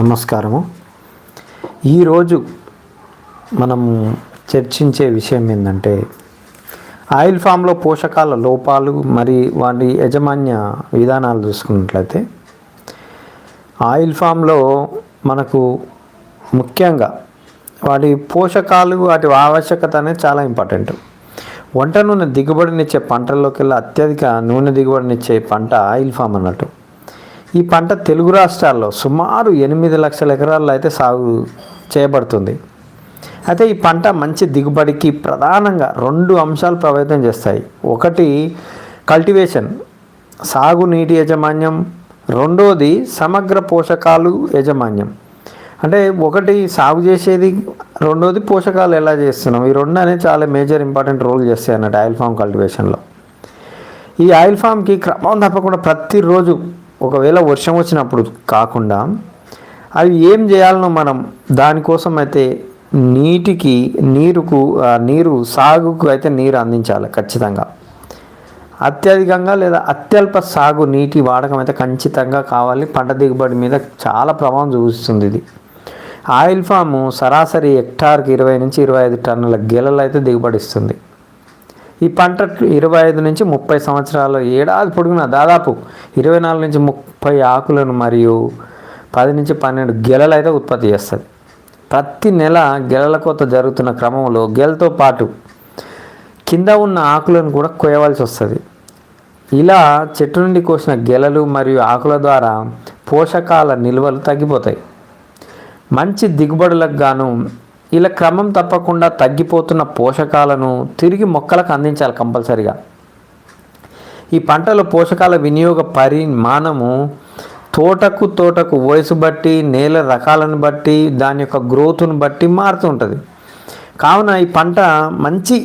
నమస్కారము. ఈరోజు మనం చర్చించే విషయం ఏంటంటే ఆయిల్ ఫామ్లో పోషకాల లోపాలు మరి వాటి యాజమాన్య విధానాలు చూసుకున్నట్లయితే ఆయిల్ ఫామ్లో మనకు ముఖ్యంగా వాటి పోషకాలు వాటి ఆవశ్యకత అనేది చాలా ఇంపార్టెంట్. వంట నూనె దిగుబడినిచ్చే పంటల్లోకి అత్యధిక నూనె దిగుబడినిచ్చే పంట ఆయిల్ ఫామ్ అన్నట్టు. ఈ పంట తెలుగు రాష్ట్రాల్లో సుమారు ఎనిమిది లక్షల ఎకరాల్లో అయితే సాగు చేయబడుతుంది. అయితే ఈ పంట మంచి దిగుబడికి ప్రధానంగా రెండు అంశాలు ప్రభావితం చేస్తాయి. ఒకటి కల్టివేషన్. సాగు నీటి యాజమాన్యం. రెండోది సమగ్ర పోషకాలు యాజమాన్యం. అంటే ఒకటి సాగు చేసేది. రెండోది పోషకాలు ఎలా చేస్తున్నాం? ఈ రెండు అనేది చాలా మేజర్ ఇంపార్టెంట్ రోల్ చేస్తాయి అన్నట్టు ఆయిల్ ఫామ్ కల్టివేషన్లో. ఈ ఆయిల్ ఫామ్కి క్రమం తప్పకుండా ప్రతిరోజు ఒకవేళ వర్షం వచ్చినప్పుడు కాకుండా అవి ఏం చేయాలనో మనం దానికోసం అయితే నీటికి నీరుకు నీరు సాగుకు అయితే నీరు అందించాలి ఖచ్చితంగా. అత్యధికంగా లేదా అత్యల్ప సాగు నీటి వాడకం అయితే ఖచ్చితంగా కావాలి. పంట దిగుబడి మీద చాలా ప్రభావం చూపిస్తుంది ఇది. ఆయిల్ ఫాము సరాసరి హెక్టార్కి ఇరవై నుంచి ఇరవై ఐదు టన్నుల గెలలు అయితే దిగుబడిస్తుంది ఈ పంట ఇరవై ఐదు నుంచి ముప్పై సంవత్సరాల ఏడాది పొడుగునా? దాదాపు ఇరవై నాలుగు నుంచి ముప్పై ఆకులను మరియు పది నుంచి పన్నెండు గెలలు అయితే ఉత్పత్తి చేస్తుంది. ప్రతి నెల గెలల కోత జరుగుతున్న క్రమంలో గెలతో పాటు కింద ఉన్న ఆకులను కూడా కోయవలసి వస్తుంది. ఇలా చెట్టు నుండి కోసిన గెలలు మరియు ఆకుల ద్వారా పోషకాల నిల్వలు తగ్గిపోతాయి. మంచి దిగుబడులకు గాను ఇలా క్రమం తప్పకుండా తగ్గిపోతున్న పోషకాలను తిరిగి మొక్కలకు అందించాలి కంపల్సరిగా. ఈ పంటలో పోషకాల వినియోగ పరిమాణము తోటకు తోటకు వయసు బట్టి నేల రకాలను బట్టి దాని యొక్క గ్రోత్ను బట్టి మారుతూ ఉంటుంది. కావున ఈ పంట మంచి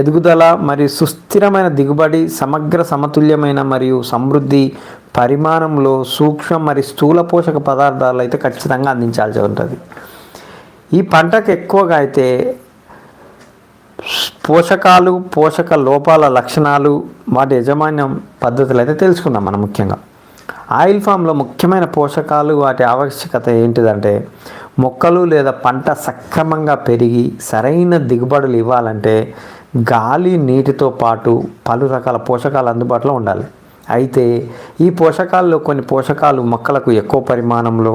ఎదుగుదల మరియు సుస్థిరమైన దిగుబడి సమగ్ర సమతుల్యమైన మరియు సమృద్ధి పరిమాణంలో సూక్ష్మ మరియు స్థూల పోషక పదార్థాలు అయితే ఖచ్చితంగా అందించాల్సి ఉంటుంది. ఈ పంటకు ఎక్కువగా అయితే పోషకాలు పోషక లోపాల లక్షణాలు వాటి యజమాన్యం పద్ధతులు అయితే తెలుసుకుందాం మనం ముఖ్యంగా. ఆయిల్ ఫామ్లో ముఖ్యమైన పోషకాలు వాటి ఆవశ్యకత ఏంటిదంటే మొక్కలు లేదా పంట సక్రమంగా పెరిగి సరైన దిగుబడులు ఇవ్వాలంటే గాలి నీటితో పాటు పలు రకాల పోషకాలు అందుబాటులో ఉండాలి. అయితే ఈ పోషకాల్లో కొన్ని పోషకాలు మొక్కలకు ఎక్కువ పరిమాణంలో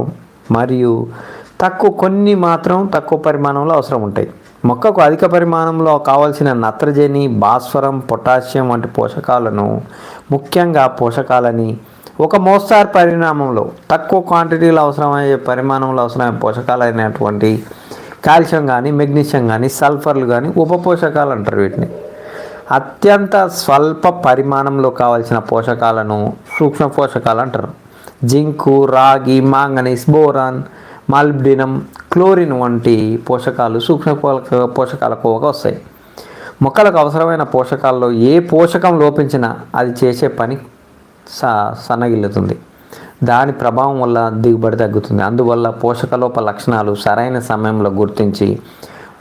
మరియు తక్కువ కొన్ని మాత్రం తక్కువ పరిమాణంలో అవసరం ఉంటాయి. మొక్కకు అధిక పరిమాణంలో కావాల్సిన నత్రజని భాస్వరం పొటాషియం వంటి పోషకాలను ముఖ్యంగా పోషకాలని ఒక మోస్తారు పరిణామంలో తక్కువ క్వాంటిటీలో అవసరమయ్యే పరిమాణంలో అవసరమయ్యే పోషకాలైనటువంటి కాల్షియం కానీ మెగ్నీషియం కానీ సల్ఫర్లు కానీ ఉప పోషకాలు అంటారు వీటిని. అత్యంత స్వల్ప పరిమాణంలో కావలసిన పోషకాలను సూక్ష్మ పోషకాలు అంటారు. జింకు రాగి మాంగనీస్ బోరాన్ మాల్బ్డినం క్లోరిన్ వంటి పోషకాలు సూక్ష్మ పోషక పోషకాల కోవగా వస్తాయి. మొక్కలకు అవసరమైన పోషకాల్లో ఏ పోషకం లోపించినా అది చేసే పని స సన్నగిల్లుతుంది. దాని ప్రభావం వల్ల దిగుబడి తగ్గుతుంది. అందువల్ల పోషకలోప లక్షణాలు సరైన సమయంలో గుర్తించి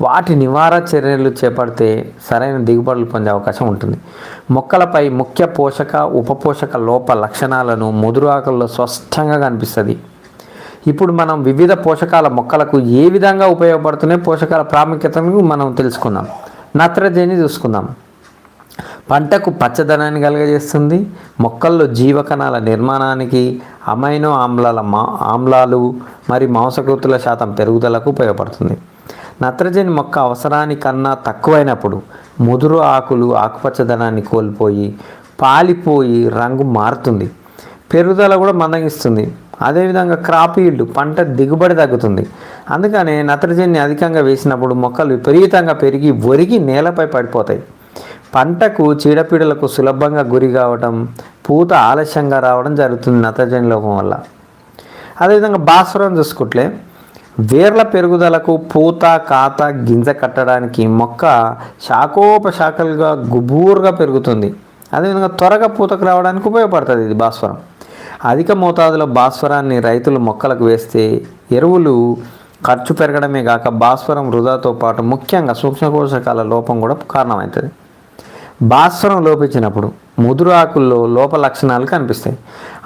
వాటి నివారణ చర్యలు చేపడితే సరైన దిగుబడులు పొందే అవకాశం ఉంటుంది. మొక్కలపై ముఖ్య పోషక ఉపపోషక లోప లక్షణాలను ముదురాకుల్లో స్పష్టంగా కనిపిస్తుంది. ఇప్పుడు మనం వివిధ పోషకాల మొక్కలకు ఏ విధంగా ఉపయోగపడుతున్నాయి పోషకాల ప్రాముఖ్యతను మనం తెలుసుకుందాం. నత్రజని చూసుకుందాం. పంటకు పచ్చదనాన్ని కలుగజేస్తుంది. మొక్కల్లో జీవకణాల నిర్మాణానికి అమైనో ఆమ్లాల మా ఆమ్లాలు మరి మాంసకృతుల శాతం పెరుగుదలకు ఉపయోగపడుతుంది. నత్రజని మొక్క అవసరానికన్నా తక్కువైనప్పుడు ముదురు ఆకులు ఆకుపచ్చదనాన్ని కోల్పోయి పాలిపోయి రంగు మారుతుంది. పెరుగుదల కూడా మందగిస్తుంది. అదేవిధంగా క్రాప్ ఈల్డ్ పంట దిగుబడి తగ్గుతుంది. అందుకనే నత్రజని అధికంగా వేసినప్పుడు మొక్కలు విపరీతంగా పెరిగి ఒరిగి నేలపై పడిపోతాయి. పంటకు చీడపీడలకు సులభంగా గురి కావడం పూత ఆలస్యంగా రావడం జరుగుతుంది నత్రజని లోపం వల్ల. అదేవిధంగా భాస్వరం చూసుకుంటే వేర్ల పెరుగుదలకు పూత కాత గింజ కట్టడానికి మొక్క శాఖోపశాఖలుగా గుబూరుగా పెరుగుతుంది. అదేవిధంగా త్వరగా పూతకు రావడానికి ఉపయోగపడుతుంది ఇది భాస్వరం. అధిక మోతాదులో భాస్వరాన్ని రైతులు మొక్కలకు వేస్తే ఎరువులు ఖర్చు పెరగడమే కాక భాస్వరం వృధాతో పాటు ముఖ్యంగా సూక్ష్మపోషకాల లోపం కూడా కారణమవుతుంది. భాస్వరం లోపించినప్పుడు ముదురు ఆకుల్లో లోప లక్షణాలు కనిపిస్తాయి.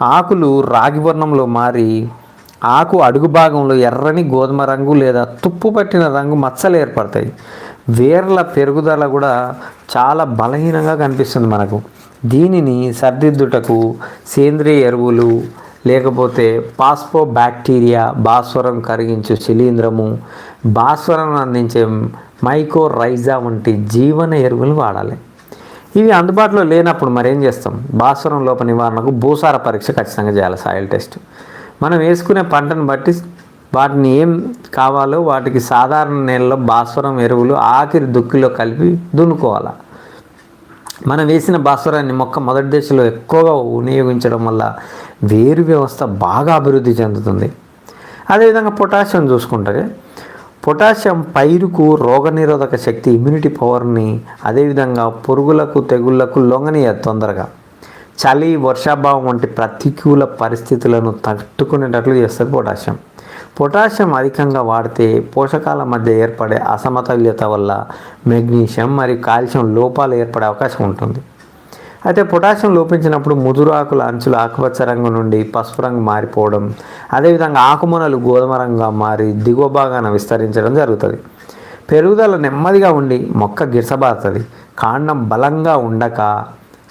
ఆకులు రాగి వర్ణంలో మారి ఆకు అడుగు భాగంలో ఎర్రని గోధుమ రంగు లేదా తుప్పు పట్టిన రంగు మచ్చలు ఏర్పడతాయి. వేర్ల పెరుగుదల కూడా చాలా బలహీనంగా కనిపిస్తుంది మనకు. దీనిని సర్దిద్దుటకు సేంద్రియ ఎరువులు లేకపోతే పాస్పో బ్యాక్టీరియా భాస్వరం కరిగించు శిలీంధ్రము భాస్వరం అందించే మైకో రైజా వంటి జీవన ఎరువులు వాడాలి. ఇవి అందుబాటులో లేనప్పుడు మరేం చేస్తాం? భాస్వరం లోప నివారణకు భూసార పరీక్ష ఖచ్చితంగా చేయాలి సాయిల్ టెస్ట్. మనం వేసుకునే పంటను బట్టి వాటిని ఏం కావాలో వాటికి సాధారణ నేలలో భాస్వరం ఎరువులు ఆఖరి దుక్కిలో కలిపి దున్నుకోవాలి? మనం వేసిన భాస్వరాన్ని మొక్క మొదటి దశలో ఎక్కువగా వినియోగించడం వల్ల వేరు వ్యవస్థ బాగా అభివృద్ధి చెందుతుంది. అదేవిధంగా పొటాషియం చూసుకుంటే పొటాషియం పైరుకు రోగనిరోధక శక్తి ఇమ్యూనిటీ పవర్ని అదేవిధంగా పురుగులకు తెగుళ్ళకు లొంగనీయ తొందరగా. చలి వర్షాభావం వంటి ప్రతికూల పరిస్థితులను తట్టుకునేటట్లు చేస్తుంది పొటాషియం. పొటాషియం అధికంగా వాడితే పోషకాల మధ్య ఏర్పడే అసమతుల్యత వల్ల మెగ్నీషియం మరియు కాల్షియం లోపాలు ఏర్పడే అవకాశం ఉంటుంది. అయితే పొటాషియం లోపించినప్పుడు ముదురు ఆకుల అంచులు ఆకుపచ్చ రంగు నుండి పసుపు రంగు మారిపోవడం అదేవిధంగా ఆకుమునలు గోధుమ రంగుగా మారి దిగువ భాగాన విస్తరించడం జరుగుతుంది. పెరుగుదల నెమ్మదిగా ఉండి మొక్క గిరసబారుతుంది. కాండం బలంగా ఉండక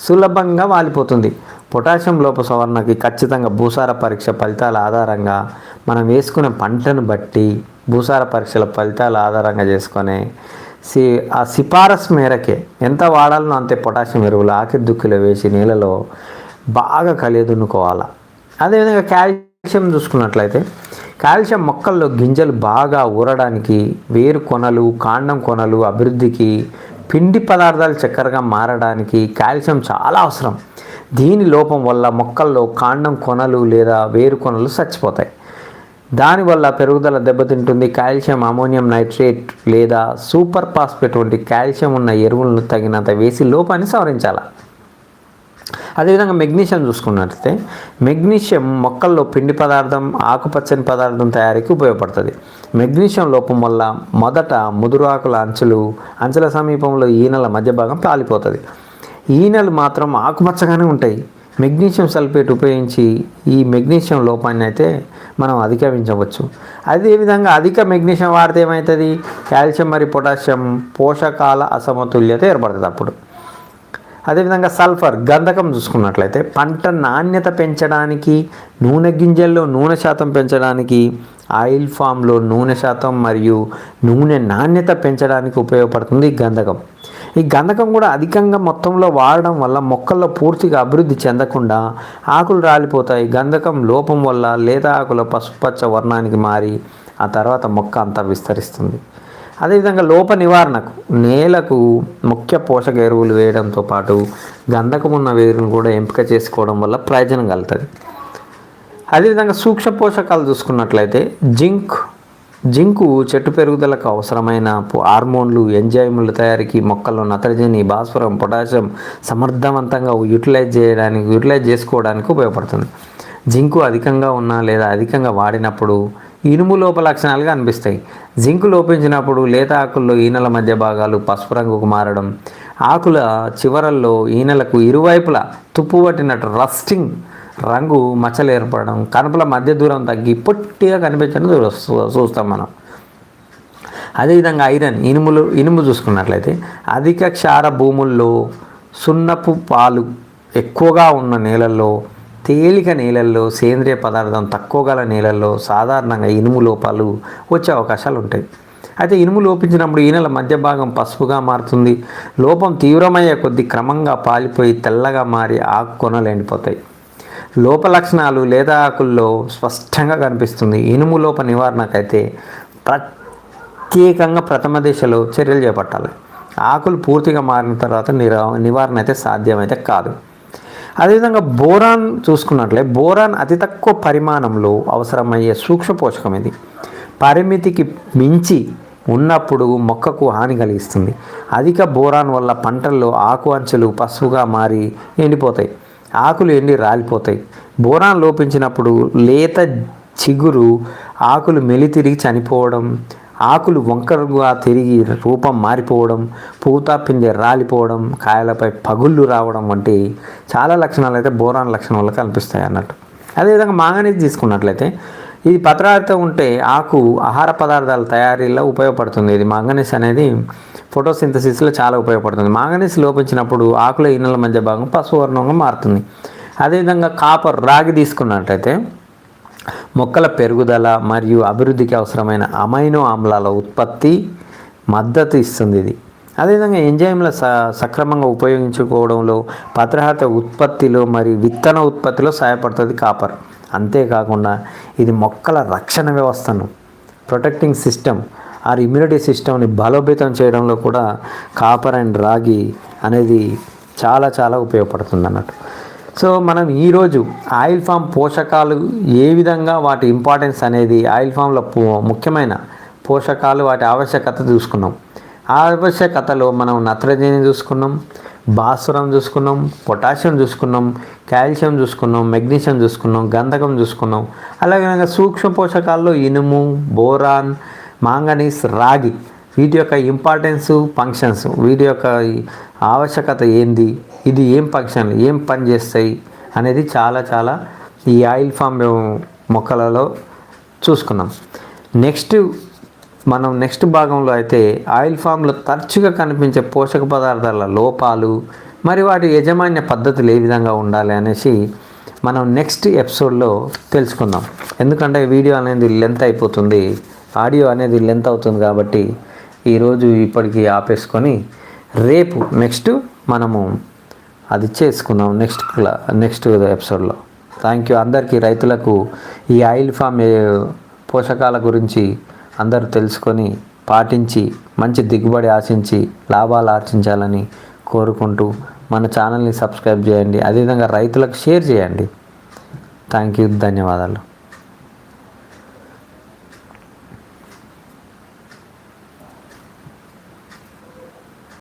సులభంగా వాలిపోతుంది. పొటాషియం లోప సవరణకి ఖచ్చితంగా భూసార పరీక్ష ఫలితాల ఆధారంగా మనం వేసుకునే పంటను బట్టి భూసార పరీక్షల ఫలితాల ఆధారంగా చేసుకొని సి ఆ సిఫారసు మేరకే ఎంత వాడాలనో అంతే పొటాషియం ఎరువులు ఆఖరి దుక్కిలో వేసి నీళ్ళలో బాగా కలియదున్నుకోవాలి. అదేవిధంగా కాల్షియం చూసుకున్నట్లయితే కాల్షియం మొక్కల్లో గింజలు బాగా ఊరడానికి వేరు కొనలు కాండం కొనలు అభివృద్ధికి పిండి పదార్థాలు చక్కెరగా మారడానికి కాల్షియం చాలా అవసరం. దీని లోపం వల్ల మొక్కల్లో కాండం కొనలు లేదా వేరు కొనలు చచ్చిపోతాయి. దానివల్ల పెరుగుదల దెబ్బతింటుంది కాల్షియం అమోనియం నైట్రేట్ లేదా సూపర్ ఫాస్ఫేట్ వంటి కాల్షియం ఉన్న ఎరువులను తగినంత వేసి లోపాన్ని సవరించాలి. అదేవిధంగా మెగ్నీషియం చూసుకున్నట్లయితే మెగ్నీషియం మొక్కల్లో పిండి పదార్థం ఆకుపచ్చని పదార్థం తయారీకి ఉపయోగపడుతుంది. మెగ్నీషియం లోపం వల్ల మొదట ముదురాకుల అంచులు అంచుల సమీపంలో ఈనెల మధ్య భాగం పాలిపోతుంది. ఈనెలు మాత్రం ఆకుపచ్చగానే ఉంటాయి. మెగ్నీషియం సల్ఫేట్ ఉపయోగించి ఈ మెగ్నీషియం లోపాన్ని అయితే మనం అధిగమించవచ్చు అదేవిధంగా అధిక మెగ్నీషియం వాడితే ఏమవుతుంది కాల్షియం మరియు పొటాషియం పోషకాల అసమతుల్యత ఏర్పడుతుంది అప్పుడు. అదేవిధంగా సల్ఫర్ గంధకం చూసుకున్నట్లయితే పంట నాణ్యత పెంచడానికి నూనె గింజల్లో నూనె శాతం పెంచడానికి ఆయిల్ ఫామ్లో నూనె శాతం మరియు నూనె నాణ్యత పెంచడానికి ఉపయోగపడుతుంది గంధకం. ఈ గంధకం కూడా అధికంగా మొత్తంలో వాడడం వల్ల మొక్కల్లో పూర్తిగా అభివృద్ధి చెందకుండా ఆకులు రాలిపోతాయి. గంధకం లోపం వల్ల లేత ఆకుల పసుపచ్చ వర్ణానికి మారి ఆ తర్వాత మొక్క అంతా విస్తరిస్తుంది. అదేవిధంగా లోప నివారణకు నేలకు ముఖ్య పోషక ఎరువులు వేయడంతో పాటు గంధకం ఉన్న వేరును కూడా ఎంపిక చేసుకోవడం వల్ల ప్రయోజనం కలుగుతుంది. అదేవిధంగా సూక్ష్మ పోషకాలు చూసుకున్నట్లయితే జింక్ జింకు చెట్టు పెరుగుదలకు అవసరమైన హార్మోన్లు ఎంజైముల తయారీకి మొక్కల్లో నత్రజని భాస్వరం పొటాషియం సమర్థవంతంగా యూటిలైజ్ చేయడానికి యూటిలైజ్ చేసుకోవడానికి ఉపయోగపడుతుంది. జింకు అధికంగా ఉన్నా లేదా అధికంగా వాడినప్పుడు ఇనుము లోప లక్షణాలుగా అనిపిస్తాయి. జింకు లోపించినప్పుడు లేత ఆకుల్లో ఈనెల మధ్య భాగాలు పసుపు రంగుకు మారడం ఆకుల చివరల్లో ఈనెలకు ఇరువైపులా తుప్పు పట్టినట్టు రస్టింగ్ రంగు మచ్చలు ఏర్పడడం కనుపల మధ్య దూరం తగ్గి పొట్టిగా కనిపించడం చూస్తాం మనం. అదేవిధంగా ఐరన్ ఇనుములు ఇనుము చూసుకున్నట్లయితే అధిక క్షార భూముల్లో సున్నపు పాలు ఎక్కువగా ఉన్న నేలల్లో తేలిక నేలల్లో సేంద్రియ పదార్థం తక్కువ గల నేలల్లో సాధారణంగా ఇనుము లోపాలు వచ్చే అవకాశాలు ఉంటాయి. అయితే ఇనుము లోపించినప్పుడు ఈనెల మధ్య భాగం పసుపుగా మారుతుంది. లోపం తీవ్రమయ్యే కొద్దీ క్రమంగా పాలిపోయి తెల్లగా మారి ఆకు కొనలు ఎండిపోతాయి లోప లక్షణాలు లేదా ఆకుల్లో స్పష్టంగా కనిపిస్తుంది. ఇనుము లోప నివారణకైతే ప్రత్యేకంగా ప్రథమ దశలో చర్యలు చేపట్టాలి. ఆకులు పూర్తిగా మారిన తర్వాత నిరా నివారణ అయితే సాధ్యమైతే కాదు. అదేవిధంగా బోరాన్ చూసుకున్నట్లే బోరాన్ అతి తక్కువ పరిమాణంలో అవసరమయ్యే సూక్ష్మ పోషకం ఇది. పరిమితికి మించి ఉన్నప్పుడు మొక్కకు హాని కలిగిస్తుంది. అధిక బోరాన్ వల్ల పంటల్లో ఆకు అంచులు పసుపుగా మారి ఎండిపోతాయి. ఆకులు ఎండి రాలిపోతాయి? బోరాన్ లోపించినప్పుడు లేత చిగురు ఆకులు మెలితిరిగి చనిపోవడం ఆకులు వంకరగా తిరిగి రూపం మారిపోవడం పూత పిందె రాలిపోవడం కాయలపై పగుళ్ళు రావడం వంటి చాలా లక్షణాలు అయితే బోరాన్ లక్షణాలు కనిపిస్తాయి అన్నట్టు. అదేవిధంగా మాంగనీస్ తీసుకున్నట్లయితే ఇది పత్రాలతో ఉంటే ఆకు ఆహార పదార్థాల తయారీలో ఉపయోగపడుతుంది. ఇది మాంగనీస్ అనేది ఫోటోసింథసిస్లో చాలా ఉపయోగపడుతుంది. మాంగనీస్ లోపించినప్పుడు ఆకుల ఈనెల మధ్య భాగం పసుపు వర్ణంగా మారుతుంది. అదేవిధంగా కాపర్ రాగి తీసుకున్నట్టయితే మొక్కల పెరుగుదల మరియు అభివృద్ధికి అవసరమైన అమైనో ఆమ్లాల ఉత్పత్తి మద్దతు ఇస్తుంది ఇది. అదేవిధంగా ఎంజైమ్ల స సక్రమంగా ఉపయోగించుకోవడంలో పత్రహత ఉత్పత్తిలో మరియు విత్తన ఉత్పత్తిలో సహాయపడుతుంది కాపర్. అంతేకాకుండా ఇది మొక్కల రక్షణ వ్యవస్థను ప్రొటెక్టింగ్ సిస్టమ్ ఆ ఇమ్యూనిటీ సిస్టమ్ని బలోపేతం చేయడంలో కూడా కాపర్ అండ్ రాగి అనేది చాలా చాలా ఉపయోగపడుతుంది అన్నట్టు. సో మనం ఈరోజు ఆయిల్ ఫామ్ పోషకాలు ఏ విధంగా వాటి ఇంపార్టెన్స్ అనేది ఆయిల్ ఫామ్లో పో- ముఖ్యమైన పోషకాలు వాటి ఆవశ్యకత చూసుకున్నాం. ఆ ఆవశ్యకతలో మనం నత్రజని చూసుకున్నాం భాస్వరం చూసుకున్నాం పొటాషియం చూసుకున్నాం కాల్షియం చూసుకున్నాం మెగ్నీషియం చూసుకున్నాం గంధకం చూసుకున్నాం. అలాగే సూక్ష్మ పోషకాల్లో ఇనుము బోరాన్ మాంగనీస్ రాగి వీటి యొక్క ఇంపార్టెన్స్ ఫంక్షన్స్ వీటి యొక్క ఆవశ్యకత ఏంది ఇది ఏం ఫంక్షన్ ఏం పని చేస్తాయి అనేది చాలా చాలా ఈ ఆయిల్ ఫామ్ మొక్కలలో చూసుకున్నాం నెక్స్ట్ మనం నెక్స్ట్ భాగంలో అయితే ఆయిల్ ఫామ్లో తరచుగా కనిపించే పోషక పదార్థాల లోపాలు మరి వాటి యజమాన్య పద్ధతులు ఏ విధంగా ఉండాలి అనేసి మనం నెక్స్ట్ ఎపిసోడ్లో తెలుసుకుందాం. ఎందుకంటే వీడియో అనేది లెంత్ అయిపోతుంది. ఆడియో అనేది లెంత్ అవుతుంది కాబట్టి ఈరోజు ఇప్పటికి ఆపేసుకొని రేపు నెక్స్ట్ మనము అది చేసుకుందాం నెక్స్ట్ క్లా నెక్స్ట్ ఎపిసోడ్లో. థ్యాంక్ యూ అందరికీ రైతులకు ఈ ఆయిల్ ఫామ్ పోషకాల గురించి అందరూ తెలుసుకొని పాటించి మంచి దిగుబడి ఆశించి లాభాలు ఆర్జించాలని కోరుకుంటూ మన ఛానల్ని సబ్స్క్రైబ్ చేయండి. అదేవిధంగా రైతులకు షేర్ చేయండి. థ్యాంక్ యూ ధన్యవాదాలు.